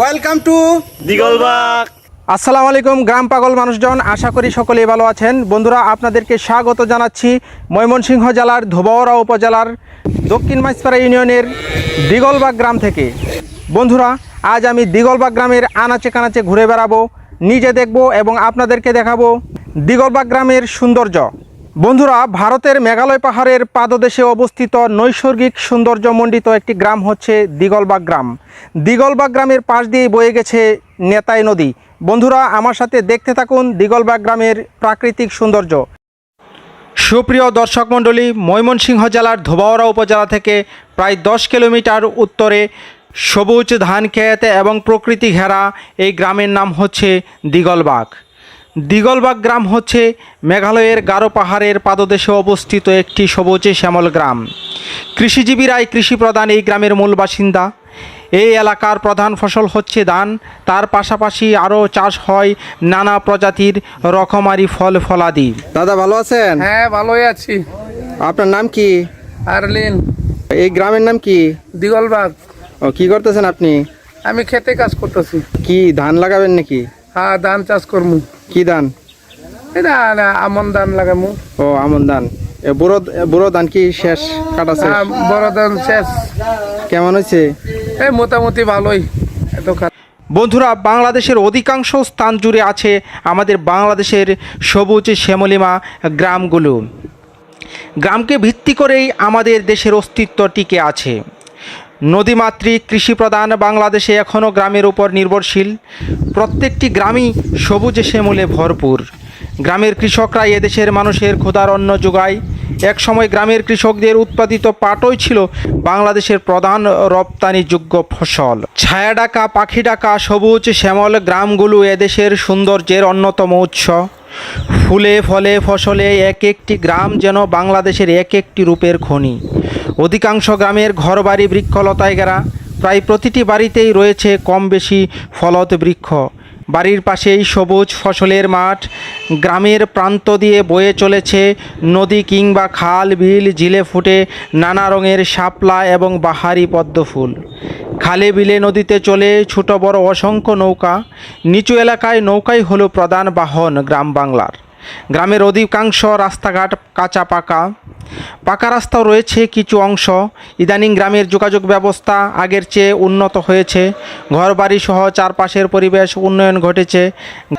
Welcome to Digalbag আসসালামু আলাইকুম, গ্রাম পাগল মানুষজন, আশা করি সকলেই ভালো আছেন। বন্ধুরা, আপনাদেরকে স্বাগত জানাচ্ছি ময়মনসিংহ জেলার ধোবাওড়া উপজেলার দক্ষিণ মাইসপাড়া ইউনিয়নের দিগলবাগ গ্রাম থেকে। বন্ধুরা, আজ আমি দিগলবাগ গ্রামের আনাচে কানাচে ঘুরে বেড়াবো, নিজে দেখব এবং আপনাদেরকে দেখাবো দিগলবাগ গ্রামের সৌন্দর্য। বন্ধুরা, ভারতের মেঘালয় পাহাড়ের পাদদেশে অবস্থিত নৈসর্গিক সৌন্দর্যমণ্ডিত একটি গ্রাম হচ্ছে দিগলবাগ গ্রাম। দিগলবাগ গ্রামের পাশ দিয়ে বয়ে গেছে নেতাই নদী। বন্ধুরা, আমার সাথে দেখতে থাকুন দিগলবাগ গ্রামের প্রাকৃতিক সৌন্দর্য। সুপ্রিয় দর্শক মণ্ডলী, ময়মনসিংহ জেলার ধোবাওড়া উপজেলা থেকে প্রায় দশ কিলোমিটার উত্তরে সবুজ ধান ক্ষেত এবং প্রকৃতি ঘেরা এই গ্রামের নাম হচ্ছে দিগলবাগ। দিগলবাগ গ্রাম হচ্ছে মেঘালয়ের গারো পাহাড়ের পাদদেশে অবস্থিত একটি সবুজে শ্যামল গ্রাম। কৃষিজীবীরাই কৃষি প্রধান এই গ্রামের মূল বাসিন্দা। এই এলাকার প্রধান ফসল হচ্ছে ধান। তার পাশাপাশি আরও চাষ হয় নানা প্রজাতির রকমারি ফল ফলাদি। দাদা ভালো আছেন? হ্যাঁ ভালোই আছি। আপনার নাম কি? আরলিন। এই গ্রামের নাম কি? দিগলবাগ। ও কি করতেছেন আপনি? আমি খেতে কাজ করতেছি। কি ধান লাগাবেন নাকি? হ্যাঁ ধান চাষ করমু। কি ধান? এটা আমন ধান লাগামু। ও আমন ধান। এ বুড়ো ধান কি শেষ কাটাছে হ্যাঁ, বড় ধান শেষ। কেমন হয়েছে? এই মোটামুটি ভালোই এত বন্ধুরা বাংলাদেশের অধিকাংশ স্থান জুড়ে আছে আমাদের বাংলাদেশের সবুজ শ্যামলিমা গ্রামগুলো। গ্রামকে ভিত্তি করেই আমাদের দেশের অস্তিত্ব টিকে আছে। নদীমাতৃক কৃষিপ্রধান বাংলাদেশে এখনও গ্রামের উপর নির্ভরশীল। প্রত্যেকটি গ্রামই সবুজে শ্যামলে ভরপুর। গ্রামের কৃষকরা এদেশের মানুষের ক্ষুধার অন্ন যোগায়। একসময় গ্রামের কৃষকদের উৎপাদিত পাটই ছিল বাংলাদেশের প্রধান রপ্তানিযোগ্য ফসল। ছায়া ডাকা পাখি ডাকা সবুজ শ্যামল গ্রামগুলো এদেশের সৌন্দর্যের অন্যতম উৎস। ফুলে ফলে ফসলে এক একটি গ্রাম যেন বাংলাদেশের এক একটি রূপের খনি। অধিকাংশ গ্রামের ঘরবাড়ি বৃক্ষলতায় ঘেরা প্রায় প্রতিটি বাড়িতেই রয়েছে কম বেশি ফলত বৃক্ষ। বাড়ির পাশেই সবুজ ফসলের মাঠ, গ্রামের প্রান্ত দিয়ে বয়ে চলেছে নদী কিংবা খাল, বিল, ঝিলে ফুটে নানা রঙের শাপলা এবং বাহারি পদ্ম ফুল। খালে বিলে নদীতে চলে ছোট বড় অসংখ্য নৌকা। নিচু এলাকায় নৌকাই হলো প্রধান বাহন গ্রাম বাংলার। গ্রামের অধিকাংশ রাস্তাঘাট কাঁচা পাকা। পাকা রাস্তাও রয়েছে কিছু অংশ। ইদানিং গ্রামের যোগাযোগ ব্যবস্থা আগের চেয়ে উন্নত হয়েছে। ঘরবাড়ি সহ চারপাশের পরিবেশ উন্নয়ন ঘটেছে।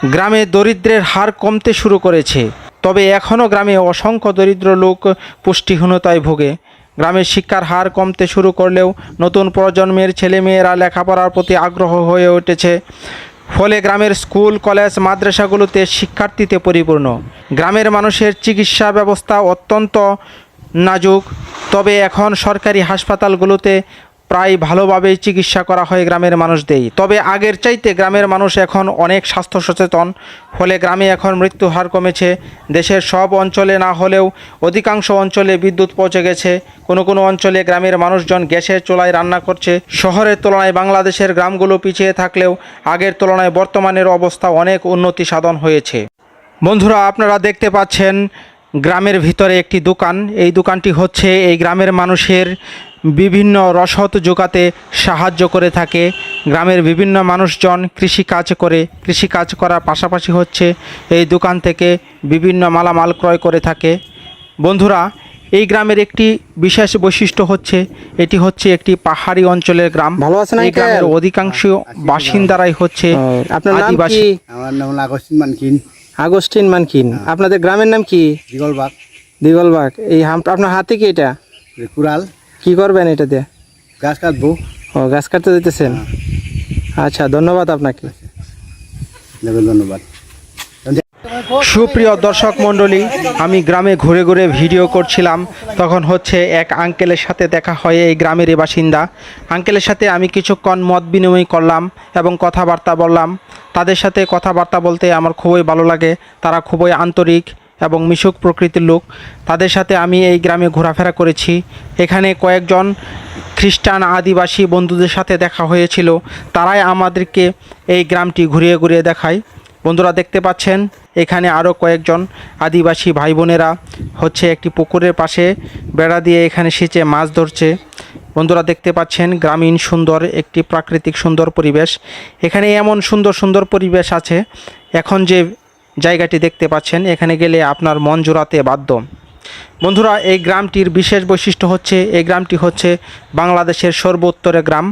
গ্রামে দরিদ্রের হার কমতে শুরু করেছে। তবে এখনও গ্রামে অসংখ্য দরিদ্র লোক পুষ্টিহীনতায় ভোগে। গ্রামের শিক্ষার হার কমতে শুরু করলেও নতুন প্রজন্মের ছেলেমেয়েরা লেখাপড়ার প্রতি আগ্রহ হয়ে উঠেছে। ফলে গ্রামের স্কুল, কলেজ, মাদ্রাসাগুলোতে শিক্ষার্থীতে পরিপূর্ণ। গ্রামের মানুষের চিকিৎসা ব্যবস্থা অত্যন্ত নাজুক। তবে এখন সরকারি হাসপাতালগুলোতে প্রায় ভালোভাবেই চিকিৎসা করা হয় গ্রামের মানুষদেরই। তবে আগের চাইতে গ্রামের মানুষ এখন অনেক স্বাস্থ্য সচেতন। ফলে গ্রামে এখন মৃত্যু হার কমেছে। দেশের সব অঞ্চলে না হলেও অধিকাংশ অঞ্চলে বিদ্যুৎ পৌঁছে গেছে। কোনো কোনো অঞ্চলে গ্রামের মানুষজন গ্যাসের চুলায় রান্না করছে। শহরের তুলনায় বাংলাদেশের গ্রামগুলো পিছিয়ে থাকলেও আগের তুলনায় বর্তমানের অবস্থা অনেক উন্নতি সাধন হয়েছে। বন্ধুরা, আপনারা দেখতে পাচ্ছেন গ্রামের ভিতরে একটি দোকান। এই দোকানটি হচ্ছে এই গ্রামের মানুষের বিভিন্ন রসদ জোগাতে সাহায্য করে থাকে। গ্রামের বিভিন্ন মানুষজন কৃষি কাজ করে কৃষি কাজ করার পাশাপাশি হচ্ছে এই দোকান থেকে বিভিন্ন মালামাল ক্রয় করে থাকে। বন্ধুরা এই গ্রামের একটি বিশেষ বৈশিষ্ট্য হচ্ছে এটি হচ্ছে একটি পাহাড়ি অঞ্চলের গ্রাম। ভালো আছেন এই আঙ্কেল? গ্রামের অধিকাংশ বাসিন্দারাই হচ্ছে আপনার নাম আদিবাসী। কি আমার নাম আগস্টিন মানকিন। আগস্টিন মানকিন। আপনাদের গ্রামের নাম কি? দিগলবাগ। দিগলবাগ। এই আপনার হাতে কি এটা? কুড়াল। কি করবেন এটা দিয়ে? গাছ কাটবো। ও গাছ কাটতে দিতেছেন আচ্ছা ধন্যবাদ আপনাকে। ধন্যবাদ। সুপ্রিয় দর্শক মণ্ডলী আমি গ্রামে ঘুরে ঘুরে ভিডিও করছিলাম। তখন হচ্ছে এক আঙ্কেলের সাথে দেখা হয় এই গ্রামেরই বাসিন্দা। আঙ্কেলের সাথে আমি কিছুক্ষণ মত বিনিময় করলাম এবং কথাবার্তা বললাম। তাদের সাথে কথাবার্তা বলতে আমার খুবই ভালো লাগে। তারা খুবই আন্তরিক। এবং মিশুক প্রকৃতির লোক। তাদের সাথে আমি এই গ্রামে ঘোরাফেরা করেছি। এখানে কয়েকজন খ্রিস্টান আদিবাসী বন্ধুদের সাথে দেখা হয়েছিল। তারাই আমাদেরকে এই গ্রামটি ঘুরিয়ে ঘুরিয়ে দেখায়। বন্ধুরা দেখতে পাচ্ছেন, এখানে আরও কয়েকজন আদিবাসী ভাই বোনেরা হচ্ছে একটি পুকুরের পাশে বেড়া দিয়ে এখানে সেচে মাছ ধরছে। বন্ধুরা দেখতে পাচ্ছেন, গ্রামীণ সুন্দর, একটি প্রাকৃতিক সুন্দর পরিবেশ। এখানে এমন সুন্দর সুন্দর পরিবেশ আছে। এখন যে জায়গাটি দেখতে পাচ্ছেন। এখানে গেলে আপনার মন জোড়াতে বাধ্য। বন্ধুরা, এই গ্রামটির বিশেষ বৈশিষ্ট্য হচ্ছে, এই গ্রামটি হচ্ছে বাংলাদেশের সর্বোত্তরের গ্রাম,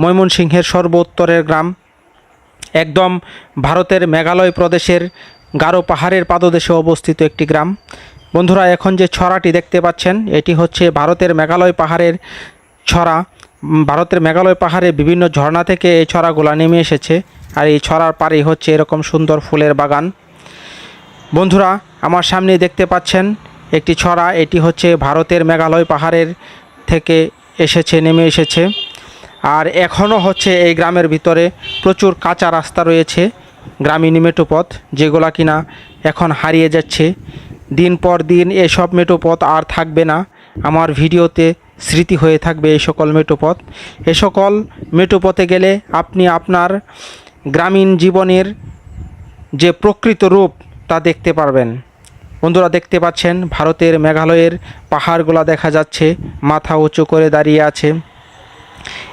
ময়মনসিংহের সর্বোত্তরের গ্রাম। একদম ভারতের মেঘালয় প্রদেশের গারো পাহাড়ের পাদদেশে অবস্থিত একটি গ্রাম। বন্ধুরা, এখন যে ছড়াটি দেখতে পাচ্ছেন, এটি হচ্ছে ভারতের মেঘালয় পাহাড়ের ছড়া। ভারতের মেঘালয় পাহাড়ে বিভিন্ন ঝর্ণা থেকে এই ছড়াগুলা নেমে এসেছে। আর এই ছড়ার পাড়েই হচ্ছে এরকম সুন্দর ফুলের বাগান। বন্ধুরা, আমার সামনে দেখতে পাচ্ছেন একটি ছড়া। এটি হচ্ছে ভারতের মেঘালয় পাহাড়ের থেকে এসেছে, নেমে এসেছে। আর এখনও হচ্ছে এই গ্রামের ভিতরে প্রচুর কাঁচা রাস্তা রয়েছে গ্রামীণ মেটোপথ যেগুলা কিনা এখন হারিয়ে যাচ্ছে। দিন পর দিন এসব মেটোপথ আর থাকবে না। আমার ভিডিওতে স্মৃতি হয়ে থাকবে এই সকল মেটোপথ এ সকল মেটোপথে গেলে আপনি আপনার গ্রামীণ জীবনের যে প্রকৃত রূপ তা দেখতে পারবেন। বন্ধুরা দেখতে পাচ্ছেন, ভারতের মেঘালয়ের পাহাড়গুলা দেখা যাচ্ছে, মাথা উঁচু করে দাঁড়িয়ে আছে।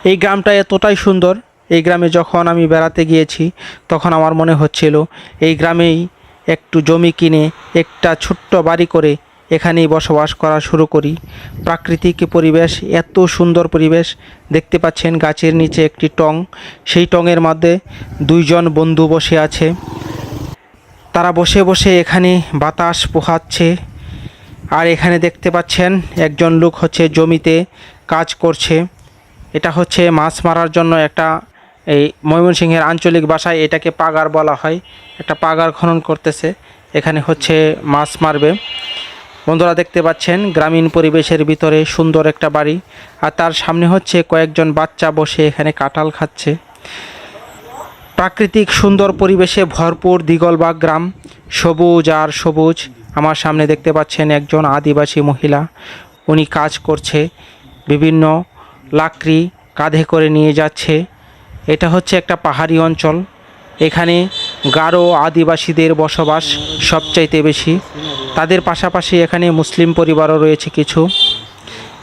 এই গ্রামটা এতটাই সুন্দর, এই গ্রামে যখন আমি বেড়াতে গিয়েছি, তখন আমার মনে হচ্ছিল, এই গ্রামেই একটু জমি কিনে, একটা ছোট্ট বাড়ি করে এখানেই বসবাস করা শুরু করি। প্রাকৃতিক পরিবেশ, এত সুন্দর পরিবেশ। দেখতে পাচ্ছেন গাছের নিচে একটি টং। সেই টঙের মধ্যে দুইজন বন্ধু বসে আছে। তারা বসে বসে এখানে বাতাস পোহাচ্ছে। আর এখানে দেখতে পাচ্ছেন একজন লোক হচ্ছে জমিতে কাজ করছে। এটা হচ্ছে মাছ মারার জন্য একটা এই ময়মনসিংহের আঞ্চলিক ভাষায় এটাকে পাগার বলা হয়। একটা পাগার খনন করতেছে। এখানে হচ্ছে মাছ মারবে। বন্ধুরা দেখতে পাচ্ছেন গ্রামীণ পরিবেশের ভিতরে সুন্দর একটা বাড়ি। আর তার সামনে হচ্ছে কয়েকজন বাচ্চা বসে এখানে কাঁঠাল খাচ্ছে। প্রাকৃতিক সুন্দর পরিবেশে ভরপুর দিগলবাগ গ্রাম। সবুজ আর সবুজ। আমার সামনে দেখতে পাচ্ছেন একজন আদিবাসী মহিলা। উনি কাজ করছে। বিভিন্ন লাকড়ি কাঁধে করে নিয়ে যাচ্ছে। এটা হচ্ছে একটা পাহাড়ি অঞ্চল। এখানে গারো আদিবাসীদের বসবাস সবচাইতে বেশি। তাদের পাশাপাশি এখানে মুসলিম পরিবারও রয়েছে কিছু।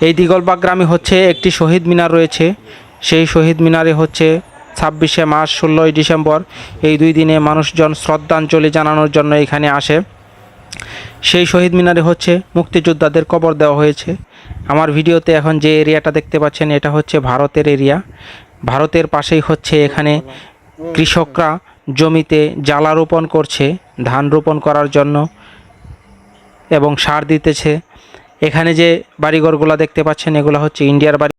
এই দিগলবাগ গ্রামে হচ্ছে একটি শহীদ মিনার রয়েছে। সেই শহীদ মিনারে হচ্ছে ছাব্বিশে মার্চ, ষোলোই ডিসেম্বর। এই দুই দিনে মানুষজন শ্রদ্ধাঞ্জলি জানানোর জন্য এখানে আসে। সেই শহীদ মিনারে হচ্ছে মুক্তিযোদ্ধাদের কবর দেওয়া হয়েছে। আমার ভিডিওতে এখন যে এরিয়াটা দেখতে পাচ্ছেন, এটা হচ্ছে ভারতের এরিয়া। ভারতের পাশেই হচ্ছে এখানে কৃষকরা জমিতে জ্বালা রোপণ করছে, ধান রোপণ করার জন্য এবং সার দিতেছে। এখানে যে বাড়িঘরগুলো দেখতে পাচ্ছেন, এগুলো হচ্ছে ইন্ডিয়ার বাড়ি।